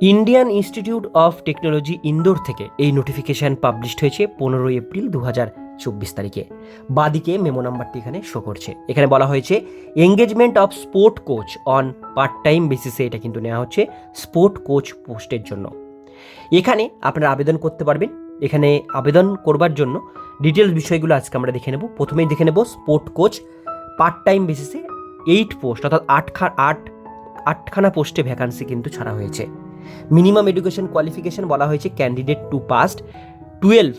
Indian Institute of Technology Indore থেকে এই notification published হয়েছে পনেরোই এপ্রিল দু হাজার চব্বিশ তারিখে। বাদিকে মেমো নাম্বারটি এখানে শো করছে। এখানে বলা হয়েছে engagement of sport coach on part time বেসিসে এটা কিন্তু নেওয়া হচ্ছে স্পোর্ট কোচ পোস্টের জন্য। এখানে আপনারা আবেদন করতে পারবেন। এখানে আবেদন করবার জন্য ডিটেলস বিষয়গুলো আজকে আমরা দেখে নেব। প্রথমেই দেখে নেব স্পোর্ট কোচ পার্ট টাইম বেসিসে এইট পোস্ট অর্থাৎ আটখা, আট, আটখানা পোস্টে ভ্যাকান্সি কিন্তু ছাড়া হয়েছে। মিনিমাম এডুকেশন কোয়ালিফিকেশন বলা হয়েছে candidate to past twelve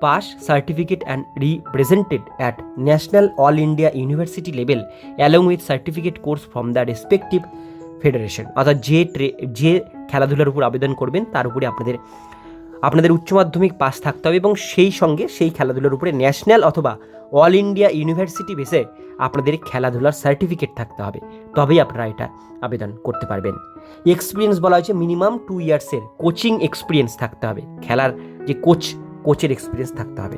pass certificate and represented at national all India university level along with certificate course from the respective federation অর্থাৎ যে ট্রে যে খেলাধুলার উপর আবেদন করবেন, তার উপরে আপনাদের আপনাদের উচ্চ মাধ্যমিক পাস থাকতে হবে এবং সেই সঙ্গে সেই খেলাধুলার উপরে ন্যাশনাল অথবা অল ইন্ডিয়া ইউনিভার্সিটি বেসে আপনাদের খেলাধুলার সার্টিফিকেট থাকতে হবে। তবেই আপনারা এটা আবেদন করতে পারবেন। এক্সপিরিয়েন্স বলা হয়েছে মিনিমাম টু ইয়ার্সের কোচিং এক্সপিরিয়েন্স থাকতে হবে। খেলার যে কোচ কোচের এক্সপিরিয়েন্স থাকতে হবে।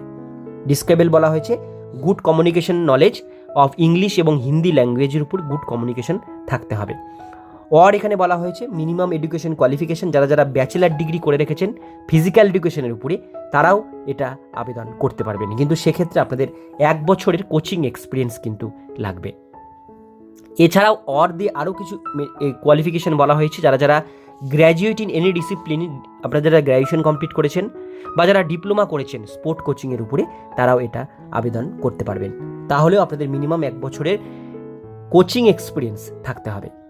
ডিসক্রাইবেল বলা হয়েছে good communication knowledge of English এবং হিন্দি ল্যাঙ্গুয়েজের উপর গুড কমিউনিকেশন থাকতে হবে। অর এখানে বলা হয়েছে মিনিমাম এডুকেশন কোয়ালিফিকেশন যারা যারা ব্যাচেলার ডিগ্রি করে রেখেছেন ফিজিক্যাল এডুকেশনের উপরে, তারাও এটা আবেদন করতে পারবেন। কিন্তু সেক্ষেত্রে আপনাদের এক বছরের কোচিং এক্সপিরিয়েন্স কিন্তু লাগবে। এছাড়াও অর দিয়ে আরও কিছু কোয়ালিফিকেশন বলা হয়েছে যারা যারা গ্র্যাজুয়েট ইন এনি ডিসিপ্লিন আপনারা যারা গ্র্যাজুয়েশন কমপ্লিট করেছেন বা যারা ডিপ্লোমা করেছেন স্পোর্ট কোচিংয়ের উপরে, তারাও এটা আবেদন করতে পারবেন। তাহলেও আপনাদের মিনিমাম এক বছরের কোচিং এক্সপিরিয়েন্স থাকতে হবে।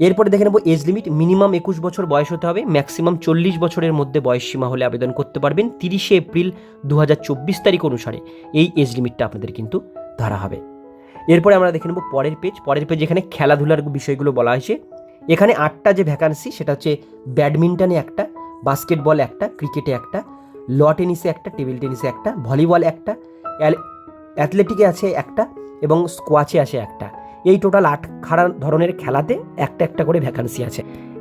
এরপরে দেখে নেব এজ লিমিট, মিনিমাম একুশ বছর বয়স হতে হবে, ম্যাক্সিমাম চল্লিশ বছরের মধ্যে বয়স সীমা হলে আবেদন করতে পারবেন তিরিশে এপ্রিল দু হাজার চব্বিশ তারিখ অনুসারে। এই এজ লিমিটটা আপনাদের কিন্তু ধরা হবে। এরপরে আমরা দেখে নেব পরের পেজ পরের পেজ এখানে খেলাধুলার বিষয়গুলো বলা হয়েছে। এখানে আটটা যে ভ্যাকান্সি সেটা হচ্ছে ব্যাডমিন্টনে একটা বাস্কেটবল একটা ক্রিকেটে একটা ল টেনিসে একটা টেবিল টেনিসে একটা ভলিবল একটা অ্যাথলেটিকে আছে একটা, এবং স্কোয়াচে আছে একটা। এই টোটাল আট খাড়া ধরনের খেলাতে একটা একটা করে ভ্যাকান্সি আছে।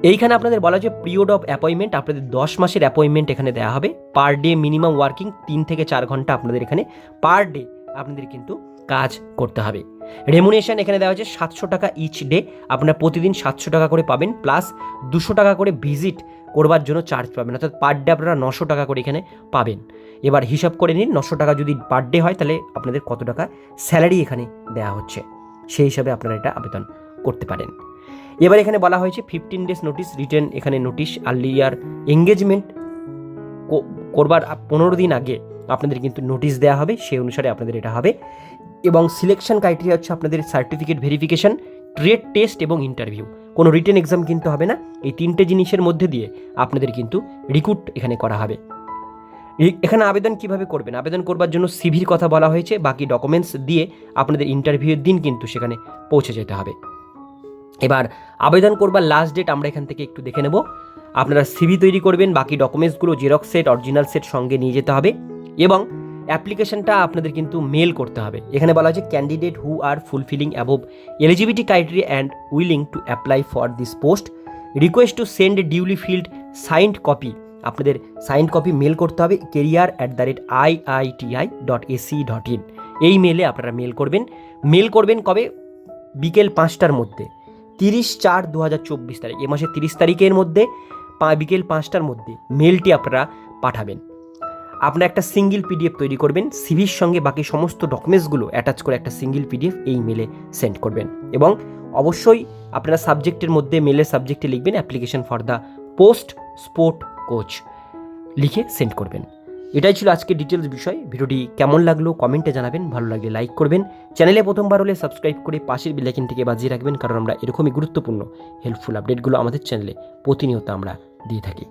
এইখানে আপনাদের বলা যে পিরিয়ড অফ অ্যাপয়েন্টমেন্ট আপনাদের দশ মাসের অ্যাপয়েন্টমেন্ট এখানে দেওয়া হবে। পার ডে মিনিমাম ওয়ার্কিং তিন থেকে চার ঘণ্টা আপনাদের এখানে পার ডে আপনাদের কিন্তু কাজ করতে হবে। রেমুনেশন এখানে দেওয়া হচ্ছে সাতশো টাকা ইচ ডে আপনারা প্রতিদিন সাতশো টাকা করে পাবেন প্লাস দুশো টাকা করে ভিজিট করবার জন্য চার্জ পাবেন। অর্থাৎ পার ডে আপনারা নশো টাকা করে এখানে পাবেন। এবার হিসাব করে নিন, নশো টাকা যদি পার ডে হয়, তাহলে আপনাদের কত টাকা স্যালারি এখানে দেওয়া হচ্ছে। সেই হিসাবে আপনারা এটা আবেদন করতে পারেন। এবার এখানে বলা হয়েছে ফিফটিন ডেজ নোটিশ রিটার্ন এখানে নোটিশ আর্লিয়ার এঙ্গেজমেন্ট করবার পনেরো দিন আগে আপনাদের কিন্তু নোটিশ দেওয়া হবে, সেই অনুসারে আপনাদের এটা হবে। এবং সিলেকশন ক্রাইটেরিয়া হচ্ছে আপনাদের সার্টিফিকেট ভেরিফিকেশন ট্রেড টেস্ট এবং ইন্টারভিউ কোনো রিটেন এক্সাম কিন্তু হবে না, এই তিনটে জিনিসের মধ্যে দিয়ে আপনাদের কিন্তু রিক্রুট এখানে করা হবে। এখানে আবেদন কীভাবে করবেন? আবেদন করবার জন্য সিভির কথা বলা হয়েছে, বাকি ডকুমেন্টস দিয়ে আপনাদের ইন্টারভিউয়ের দিন কিন্তু সেখানে পৌঁছে যেতে হবে। এবার আবেদন করবার লাস্ট ডেট আমরা এখান থেকে একটু দেখে নেব। আপনারা সিভি তৈরি করবেন, বাকি ডকুমেন্টসগুলো জেরক্স সেট অরিজিনাল সেট সঙ্গে নিয়ে যেতে হবে এবং অ্যাপ্লিকেশনটা আপনাদের কিন্তু মেল করতে হবে। এখানে বলা হয়েছে candidate who are fulfilling above eligibility criteria and willing to apply for this post request to send duly filled signed copy আপনাদের সাইন কপি মেল করতে হবে career at the rate I I T I dot ac dot in এই মেলে আপনারা mail করবেন। Mail করবেন কবে? বিকেল পাঁচটার মধ্যে। তিরিশ চার দু হাজার চব্বিশ তারিখ। এ মাসের তিরিশ তারিখের মধ্যে বিকেল পাঁচটার মধ্যে মেলটি আপনারা পাঠাবেন। আপনারা একটা সিঙ্গেল পিডিএফ তৈরি করবেন সিভির সঙ্গে বাকি সমস্ত ডকুমেন্টসগুলো অ্যাটাচ করে একটা সিঙ্গেল পিডিএফ এই মেলে সেন্ড করবেন। এবং অবশ্যই আপনারা সাবজেক্টের মধ্যে মেলের সাবজেক্টে লিখবেন application for the post sport coach লিখে সেন্ড করবেন। এটাই ছিল আজকে ডিটেলস বিষয়। ভিডিওটি কেমন লাগল কমেন্টে জানাবেন। ভালো লাগলে লাইক করবেন। চ্যানেলে প্রথমবার হলে সাবস্ক্রাইব করে পাশের থেকে বাজিয়ে রাখবেন, কারণ আমরা এরকমই গুরুত্বপূর্ণ হেল্পফুল আপডেটগুলো আমাদের চ্যানেলে প্রতিনিয়ত আমরা দিয়ে থাকি।